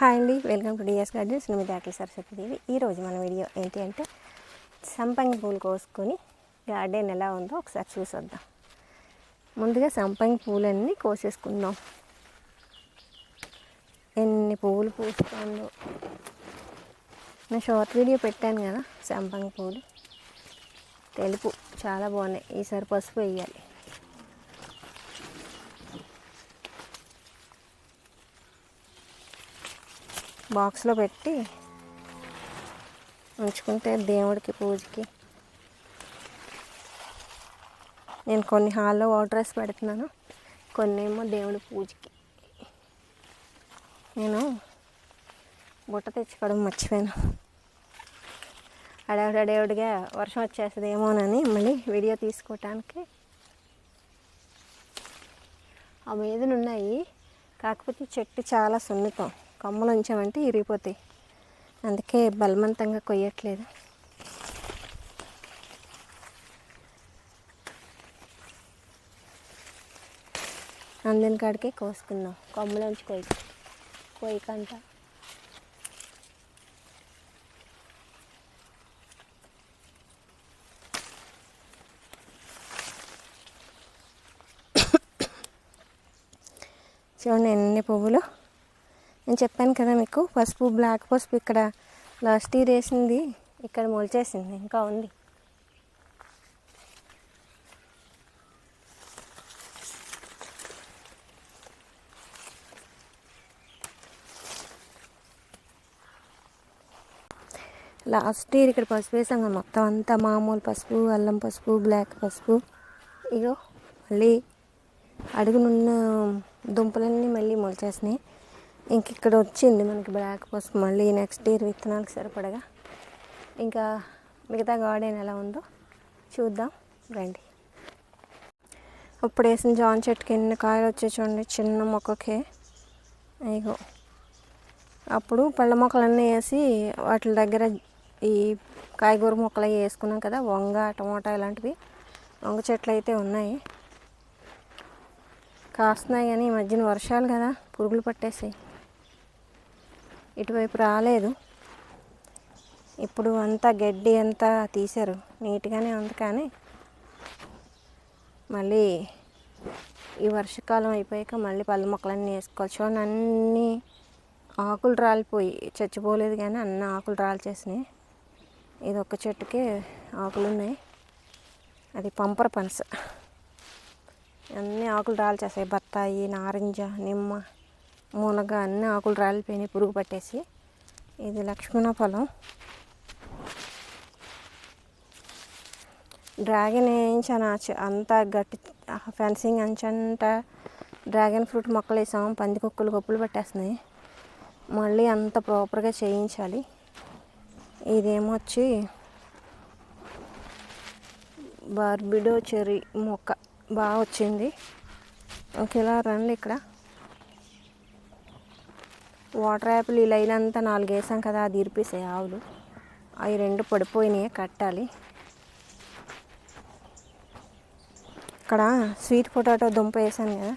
Hi అండి welcome to DS gardens నేను మీ సరస్వతిదేవి ఈరోజు మన వీడియో ఏంటి అంటే సంపంగి పూలు కోసుకొని గార్డెన్ ఎలా ఉందో ఒకసారి చూసొద్దాం. ముందుగా సంపంగి పూలన్నీ కోసేసుకుందాం. ఎన్ని పూలు పూస్తుందో నేను షార్ట్ వీడియో పెట్టాను కదా సంపంగి పూలు. తెలుపు చాలా బాగున్నాయి. ఈసారి పసుపు వేయాలి. బాక్స్లో పెట్టి ఉంచుకుంటే దేవుడికి పూజకి. నేను కొన్ని హాల్లో వాటర్ పెడుతున్నాను. కొన్ని ఏమో దేవుడి పూజకి. నేను బుట్ట తెచ్చుకోవడం మర్చిపోయాను. అడవుడడవుడిగా వర్షం వచ్చేస్తుందేమోనని మళ్ళీ వీడియో తీసుకోవటానికి ఆ మీదన ఉన్నాయి కాకపోతే చెట్టు చాలా సున్నితం. కొమ్మలు ఉంచామంటే ఇరిగిపోతాయి. అందుకే బలవంతంగా కొయ్యట్లేదు. అందిన కాడికి కోసుకుందాం. కొమ్మలోంచి కొయ్యి. కొయ్యకంట. చూడండి ఎన్ని పువ్వులు. నేను చెప్పాను కదా మీకు పసుపు బ్లాక్ పసుపు ఇక్కడ లాస్ట్ ఇయర్ వేసింది ఇక్కడ మొలిచేసింది ఇంకా ఉంది. లాస్ట్ ఇయర్ ఇక్కడ పసుపు వేసాం కదా మొత్తం అంతా మామూలు పసుపు అల్లం పసుపు బ్లాక్ పసుపు. ఇగో మళ్ళీ అడుగునున్న దుంపలన్నీ మళ్ళీ మొలిచేసినాయి. ఇంక ఇక్కడ వచ్చింది మనకి బ్లాక్ పోస్ట్ మళ్ళీ నెక్స్ట్ ఇయర్ విత్తనాలకు సరిపడగా. ఇంకా మిగతా గార్డెన్ ఎలా ఉందో చూద్దాం. రండి. ఇప్పుడు వేసిన జాన్ చెట్టుకి ఎన్ని కాయలు వచ్చాయి చూడండి చిన్న మొక్కకే. ఇగో అప్పుడు పళ్ళ మొక్కలన్నీ వేసి వాటి దగ్గర ఈ కాయగూర మొక్కలు అవి వేసుకున్నాం కదా వంగ టమోటా ఇలాంటివి. వంగ చెట్లు అయితే ఉన్నాయి. కాస్తున్నాయి కానీ ఈ మధ్యన వర్షాలు కదా పురుగులు పట్టేసాయి. ఇటువైపు రాలేదు. ఇప్పుడు అంతా గడ్డి అంతా తీశారు. నీట్గానే ఉంది కానీ మళ్ళీ ఈ వర్షాకాలం అయిపోయాక మళ్ళీ పళ్ళ మొక్కలన్నీ వేసుకోవాలి చూడండి అన్నీ ఆకులు రాలిపోయి చచ్చిపోలేదు కానీ అన్ని ఆకులు రాల్చేసినాయి. ఇది ఒక చెట్టుకే ఆకులు ఉన్నాయి అది పంపర పనస. అన్ని ఆకులు రాల్చేసాయి. బత్తాయి నారింజ నిమ్మ. మునగ అన్ని ఆకులు రాలిపోయినాయి పురుగు పట్టేసి. ఇది లక్ష్మణ ఫలం. డ్రాగన్ వేయించాను అంత గట్టి ఫెన్సింగ్ అంచంట డ్రాగన్ ఫ్రూట్ మొక్కలు వేసాం పంది కుక్కలు గొప్పలు పట్టేస్తున్నాయి. మళ్ళీ అంత ప్రాపర్గా చేయించాలి. ఇదేమో వచ్చి బార్బిడో చెర్రీ మొక్క. బాగా వచ్చింది. ఇంక ఇలా రండి ఇక్కడ. వాటర్ యాపిల్ ఈ లైన్ అంతా నాలుగు వేసాం కదా అది ఇరిపేసాయి ఆవులు. అవి రెండు పడిపోయినాయి కట్టాలి. ఇక్కడ స్వీట్ పొటాటో దుంప వేసాను కదా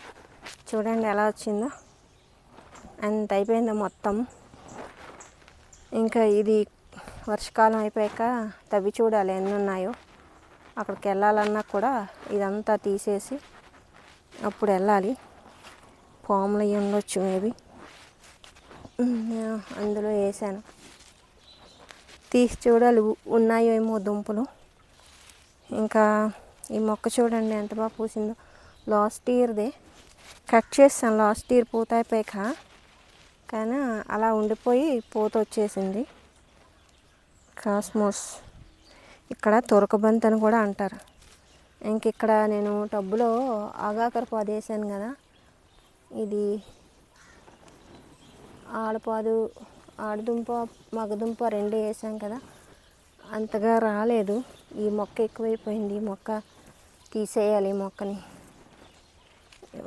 చూడండి ఎలా వచ్చిందో. అంత అయిపోయిందో మొత్తం. ఇంకా ఇది వర్షకాలం అయిపోయాక తవ్వి చూడాలి ఎన్ని ఉన్నాయో. అక్కడికి వెళ్ళాలన్నా కూడా ఇదంతా తీసేసి అప్పుడు వెళ్ళాలి. పాములు అవి ఉండొచ్చు మేబీ. అందులో వేసాను. తీసి చూడాలి ఉన్నాయో ఏమో దుంపలు. ఇంకా ఈ మొక్క చూడండి ఎంత బాగా పూసిందో. లాస్ట్ ఇయర్దే కట్ చేస్తాను లాస్ట్ ఇయర్ పూత అయిపోయాక. కానీ అలా ఉండిపోయి పూత వచ్చేసింది. కాస్మోస్ ఇక్కడ తురకబంతి అని కూడా అంటారు. ఇంక ఇక్కడ నేను టబ్బులో ఆగాకరపాదు వేసాను కదా. ఇది ఆడపాదు ఆడదుంప మగదుంప రెండు వేసాం కదా. అంతగా రాలేదు. ఈ మొక్క ఎక్కువైపోయింది. ఈ మొక్క తీసేయాలి ఈ మొక్కని.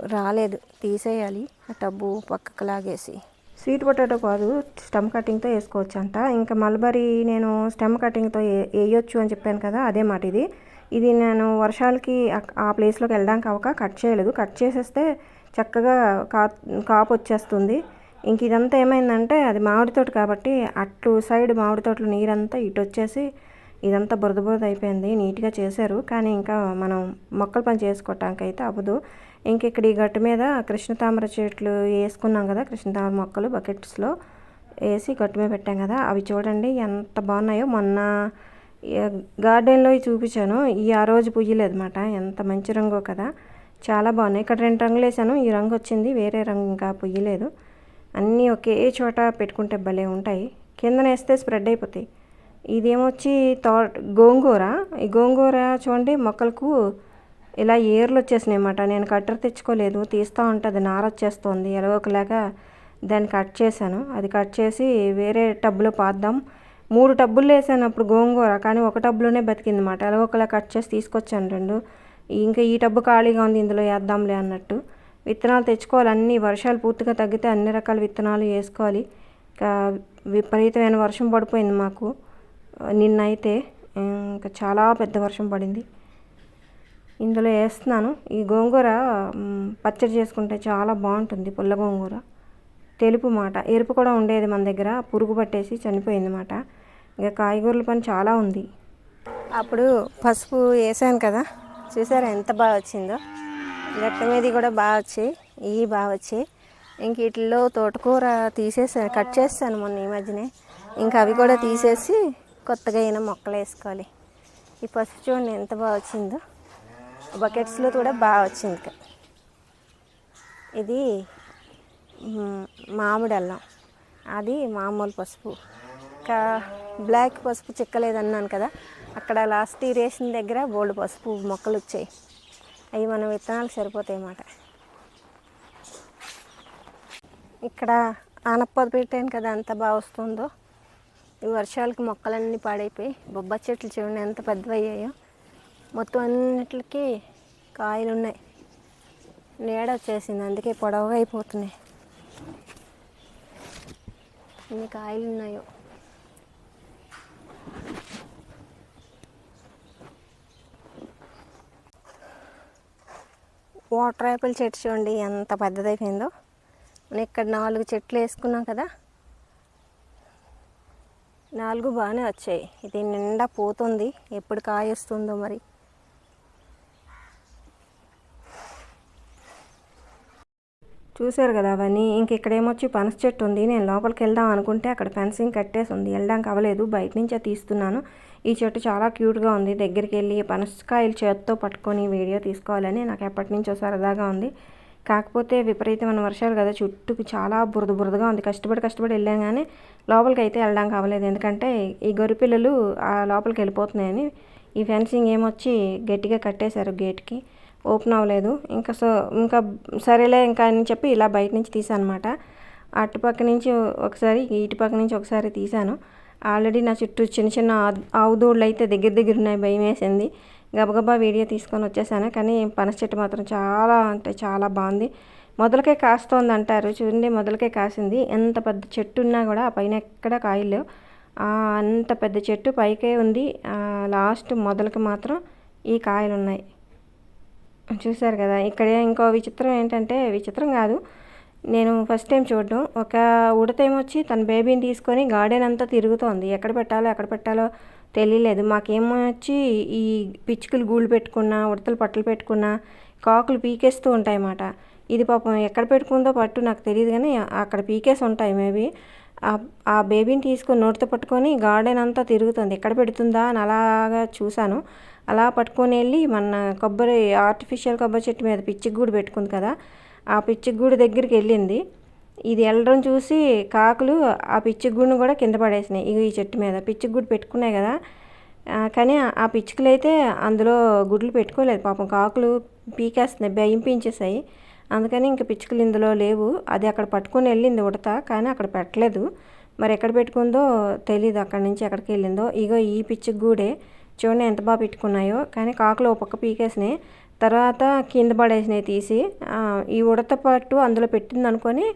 రాలేదు. తీసేయాలి. ఆ టబ్బు పక్కకు లాగేసి. స్వీట్ పొటాటో కాదు స్టెమ్ కటింగ్తో వేసుకోవచ్చు అంట ఇంకా మల్బరీ నేను స్టెమ్ కటింగ్తో వేయొచ్చు అని చెప్పాను కదా అదే మాట ఇది. ఇది నేను వర్షాలకి ఆ ప్లేస్లోకి వెళ్ళడానికి అవక కట్ చేయలేదు. కట్ చేసేస్తే చక్కగా కా కాపు వచ్చేస్తుంది. ఇంక ఇదంతా ఏమైందంటే అది మామిడి తోట కాబట్టి అటు సైడ్ మామిడి తోటలో నీరంతా ఇటు వచ్చేసి ఇదంతా బురద బురద అయిపోయింది నీట్గా చేశారు. కానీ ఇంకా మనం మొక్కల పని చేసుకోవటానికి అయితే అవ్వదు. ఇంక ఇక్కడ ఈ గట్టు మీద కృష్ణతామర చెట్లు వేసుకున్నాం కదా కృష్ణతామర మొక్కలు బకెట్స్లో వేసి గట్టు మీద పెట్టాం కదా అవి చూడండి ఎంత బాగున్నాయో. మొన్న గార్డెన్లో చూపించాను. ఈ ఆ రోజు పుయ్యలేదన్నమాట ఎంత మంచి రంగు కదా. చాలా బాగున్నాయి. ఇక్కడ రెండు రంగులు వేసాను ఈ రంగు వచ్చింది వేరే రంగు ఇంకా పుయ్యలేదు. అన్నీ ఒకే చోట పెట్టుకుంటే భలే ఉంటాయి. కిందనేస్తే స్ప్రెడ్ అయిపోతాయి. ఇదేమొచ్చి తో గోంగూర. ఈ గోంగూర చూడండి మొక్కలకు ఇలా ఏర్లు వచ్చేసినాయి అన్నమాట. నేను కట్టర్ తెచ్చుకోలేదు తీస్తూ ఉంటుంది నార వచ్చేస్తుంది ఎలాగోకలాగా దాన్ని కట్ చేశాను. అది కట్ చేసి వేరే టబ్లో పాద్దాం. మూడు టబ్బులు వేసాను అప్పుడు గోంగూర కానీ ఒక టబ్లోనే బతికింది అనమాట ఎలాగోకలా కట్ చేసి తీసుకొచ్చాను రెండు. ఇంకా ఈ టబ్బు ఖాళీగా ఉంది ఇందులో వేద్దాంలే అన్నట్టు. విత్తనాలు తెచ్చుకోవాలి. అన్ని వర్షాలు పూర్తిగా తగ్గితే అన్ని రకాల విత్తనాలు వేసుకోవాలి. ఇంకా విపరీతమైన వర్షం పడిపోయింది మాకు. నిన్నైతే ఇంకా చాలా పెద్ద వర్షం పడింది. ఇందులో వేస్తున్నాను. ఈ గోంగూర పచ్చడి చేసుకుంటే చాలా బాగుంటుంది పుల్ల గోంగూర. తెలుపు మాట. ఎరుపు కూడా ఉండేది మన దగ్గర. పురుగు పట్టేసి చనిపోయింది మాట. ఇక కాయగూరల పని చాలా ఉంది. అప్పుడు పసుపు వేసాను కదా. చూసారా ఎంత బాగా వచ్చిందో? గట్ట మీద కూడా బాగా వచ్చాయి. ఇవి బాగా వచ్చాయి. ఇంక వీటిల్లో తోటకూర తీసేసాను కట్ చేస్తాను మొన్న ఈ మధ్యనే. ఇంకా అవి కూడా తీసేసి కొత్తగా అయిన మొక్కలు వేసుకోవాలి. ఈ పసుపు చూడండి ఎంత బాగా వచ్చిందో. బకెట్స్లో కూడా బాగా వచ్చింది ఇది మామిడి అల్లం. అది మామూలు పసుపు. ఇంకా బ్లాక్ పసుపు చిక్కలేదన్నాను కదా. అక్కడ లాస్ట్ ఇరేషన్ దగ్గర బోల్డ్ పసుపు మొక్కలు వచ్చాయి. అవి మనం విత్తనాలు సరిపోతాయి అన్నమాట. ఇక్కడ ఆనపద పెట్టాను కదా ఎంత బాగా వస్తుందో. ఈ వర్షాలకి మొక్కలన్నీ పాడైపోయి బొబ్బ చెట్లు చూడండి ఎంత పెద్దవయ్యాయో. మొత్తం అన్నిటికి కాయలు ఉన్నాయి నీడ వచ్చేసింది అందుకే పొడవుగా అయిపోతున్నాయి. ఎన్ని కాయలు ఉన్నాయో వాటర్ యాపిల్ చెట్టు చూడండి ఎంత పెద్దదైపోయిందో. మనం ఇక్కడ నాలుగు చెట్లు వేసుకున్నాం కదా. నాలుగు బాగానే వచ్చాయి. ఇది నిండా పోతుంది. ఎప్పుడు కాయ వస్తుందో మరి. చూశారు కదా అవన్నీ. ఇంక ఇక్కడేమొచ్చి పనస చెట్టు ఉంది. నేను లోపలికి వెళ్దాం అనుకుంటే అక్కడ ఫెన్సింగ్ కట్టేసి ఉంది. వెళ్ళడానికి అవ్వలేదు. బయట నుంచే తీస్తున్నాను. ఈ చెట్టు చాలా క్యూట్గా ఉంది. దగ్గరికి వెళ్ళి పనసకాయలు చేత్తో పట్టుకొని వీడియో తీసుకోవాలని నాకు ఎప్పటి నుంచో సరదాగా ఉంది. కాకపోతే విపరీతమైన వర్షాలు కదా చుట్టూ చాలా బురద బురదగా ఉంది. కష్టపడి కష్టపడి వెళ్ళాం కానీ లోపలికి అయితే వెళ్ళడానికి అవ్వలేదు ఎందుకంటే ఈ గొర్రె పిల్లలు ఆ లోపలికి వెళ్ళిపోతున్నాయని ఈ ఫెన్సింగ్ ఏమొచ్చి గట్టిగా కట్టేశారు గేట్కి. ఓపెన్ అవ్వలేదు. ఇంకా సో ఇంకా సరేలే ఇంకా అని చెప్పి ఇలా బయట నుంచి తీసాను అనమాట అటుపక్క నుంచి ఒకసారి ఇటుపక్క నుంచి ఒకసారి తీసాను ఆల్రెడీ నా చుట్టూ చిన్న చిన్న ఆ- ఆవు దూడలు అయితే దగ్గర దగ్గర ఉన్నాయి భయం వేసింది. గబగబా వీడియో తీసుకొని వచ్చేసాను. కానీ పనస చెట్టు మాత్రం చాలా అంటే చాలా బాగుంది. మొదలకే కాస్తోంది అంటారు చూడండి మొదలకే కాసింది. ఎంత పెద్ద చెట్టు ఉన్నా కూడా ఆ పైన ఎక్కడ కాయలు లేవు. అంత పెద్ద చెట్టు పైకే ఉంది. లాస్ట్ మొదలకి మాత్రం ఈ కాయలు ఉన్నాయి చూశారు కదా ఇక్కడ ఇంకో విచిత్రం ఏంటంటే విచిత్రం కాదు. నేను ఫస్ట్ టైం చూడడం. ఒక ఉడత ఏమొచ్చి తన బేబీని తీసుకొని గార్డెన్ అంతా తిరుగుతోంది. ఎక్కడ పెట్టాలో ఎక్కడ పెట్టాలో తెలియలేదు. మాకేమో వచ్చి ఈ పిచ్చుకలు గూళ్ళు పెట్టుకున్నా ఉడతలు పట్టలు పెట్టుకున్నా కాకులు పీకేస్తూ ఉంటాయన్నమాట. ఇది పాపం ఎక్కడ పెట్టుకుందో పట్టు నాకు తెలియదు కానీ అక్కడ పీకేసి ఉంటాయి మేబీ ఆ బేబీని తీసుకొని నోటితో పట్టుకొని గార్డెన్ అంతా తిరుగుతుంది. ఎక్కడ పెడుతుందా అని అలాగా చూశాను. అలా పట్టుకొని వెళ్ళి మన కొబ్బరి ఆర్టిఫిషియల్ కొబ్బరి చెట్టు మీద పిచ్చికి గూడు పెట్టుకుంది కదా. ఆ పిచ్చిగూడు దగ్గరికి వెళ్ళింది. ఇది వెళ్ళడం చూసి కాకులు ఆ పిచ్చిగూడును కూడా కింద పడేసినాయి. ఇగో ఈ చెట్టు మీద పిచ్చిగూడు పెట్టుకున్నాయి కదా. కానీ ఆ పిచ్చుకలు అయితే అందులో గుడ్లు పెట్టుకోలేదు. పాపం కాకులు పీకేస్తున్నాయి భయింపించేసాయి అందుకని ఇంక పిచ్చుకలు ఇందులో లేవు. అది అక్కడ పట్టుకొని వెళ్ళింది ఉడత కానీ అక్కడ పెట్టలేదు. మరి ఎక్కడ పెట్టుకుందో తెలియదు అక్కడి నుంచి ఎక్కడికి వెళ్ళిందో. ఇగో ఈ పిచ్చికి గూడే చూడండి ఎంత బాగా పెట్టుకున్నాయో. కానీ కాకులు ఒక పక్క పీకేసినాయి. తర్వాత కింద పడేసినాయి తీసి ఈ ఉడత పట్టు అందులో పెట్టింది అనుకొని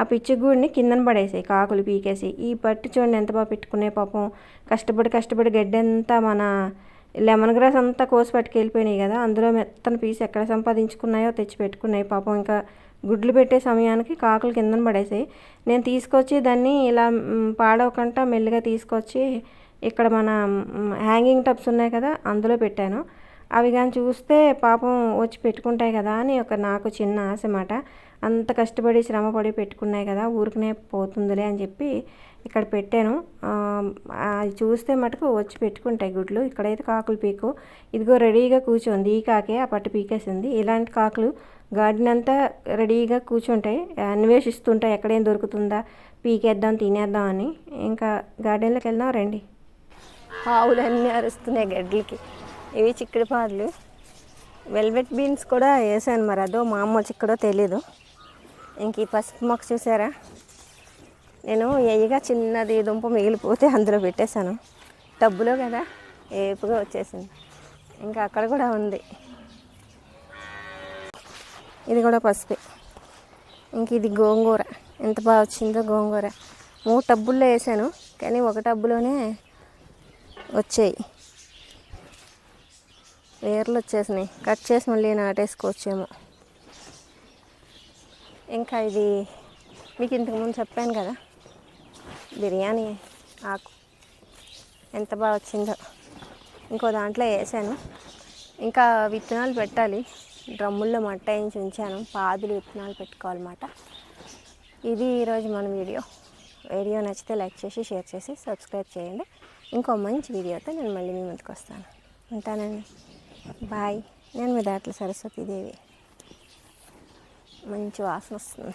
ఆ పిచ్చి గూడిని కిందన పడేసాయి కాకులు పీకేసి. ఈ పట్టు చూడండి ఎంత బాగా పెట్టుకున్నాయి పాపం. కష్టపడి కష్టపడి గడ్డంతా మన లెమన్ గ్రాస్ అంతా కోసి పట్టుకెళ్ళిపోయినాయి కదా. అందులో మెత్తన పీస్ ఎక్కడ సంపాదించుకున్నాయో తెచ్చి పెట్టుకున్నాయి పాపం. ఇంకా గుడ్లు పెట్టే సమయానికి కాకులు కిందన పడేసాయి. నేను తీసుకొచ్చి దాన్ని ఇలా పాడవకుండా మెల్లిగా తీసుకొచ్చి ఇక్కడ మన హ్యాంగింగ్ టబ్స్ ఉన్నాయి కదా అందులో పెట్టాను. అవి కానీ చూస్తే పాపం వచ్చి పెట్టుకుంటాయి కదా అని ఒక నాకు చిన్న ఆశ మాట. అంత కష్టపడి శ్రమపడి పెట్టుకున్నాయి కదా ఊరికనే పోతుందిలే అని చెప్పి ఇక్కడ పెట్టాను. అది చూస్తే మటుకు వచ్చి పెట్టుకుంటాయి గుడ్లు. ఇక్కడైతే కాకులు పీకు. ఇదిగో రెడీగా కూర్చోంది ఈ కాకే ఆ పట్టు పీకేసింది. ఇలాంటి కాకులు గార్డెన్ అంతా రెడీగా కూర్చుంటాయి. అన్వేషిస్తుంటాయి ఎక్కడేం దొరుకుతుందా పీకేద్దాం తినేద్దాం అని. ఇంకా గార్డెన్లోకి వెళ్దాం రండి. ఆవులన్నీ అరుస్తున్నాయి గడ్లకి ఇవి చిక్కుడు పాదులు. వెల్వెట్ బీన్స్ కూడా వేసాను మరి అదో మా అమ్మ చిక్కడో తెలీదు. ఇంక ఈ పసుపు మొక్క చూసారా? నేను ఎయ్యగా చిన్నది దుంప మిగిలిపోతే అందులో పెట్టేశాను. టబ్బులో కదా ఏపుగా వచ్చేసింది. ఇంకా అక్కడ కూడా ఉంది. ఇది కూడా పసుపే. ఇంక ఇది గోంగూర. ఎంత బాగా వచ్చిందో గోంగూర. మూడు టబ్బుల్లో వేసాను కానీ ఒక టబ్బులోనే వచ్చాయి. వేర్లు వచ్చేసినాయి. కట్ చేసి మళ్ళీ నాటేసుకోవచ్చేమో. ఇంకా ఇది మీకు ఇంతకుముందు చెప్పాను కదా బిర్యానీ ఆకు ఎంత బాగా వచ్చిందో. ఇంకో దాంట్లో వేసాను. ఇంకా విత్తనాలు పెట్టాలి. డ్రమ్ముల్లో మట్ట వేయించి ఉంచాను. పాదులు విత్తనాలు పెట్టుకోవాలన్నమాట. ఇది ఈరోజు మన వీడియో. వీడియో నచ్చితే లైక్ చేసి షేర్ చేసి సబ్స్క్రైబ్ చేయండి. ఇంకో మంచి వీడియోతో నేను మళ్ళీ మీ ముందుకు వస్తాను. ఉంటానండి. బాయ్. నేను మీ దాట్ల సరస్వతీదేవి. మంచి వాసన వస్తుంది.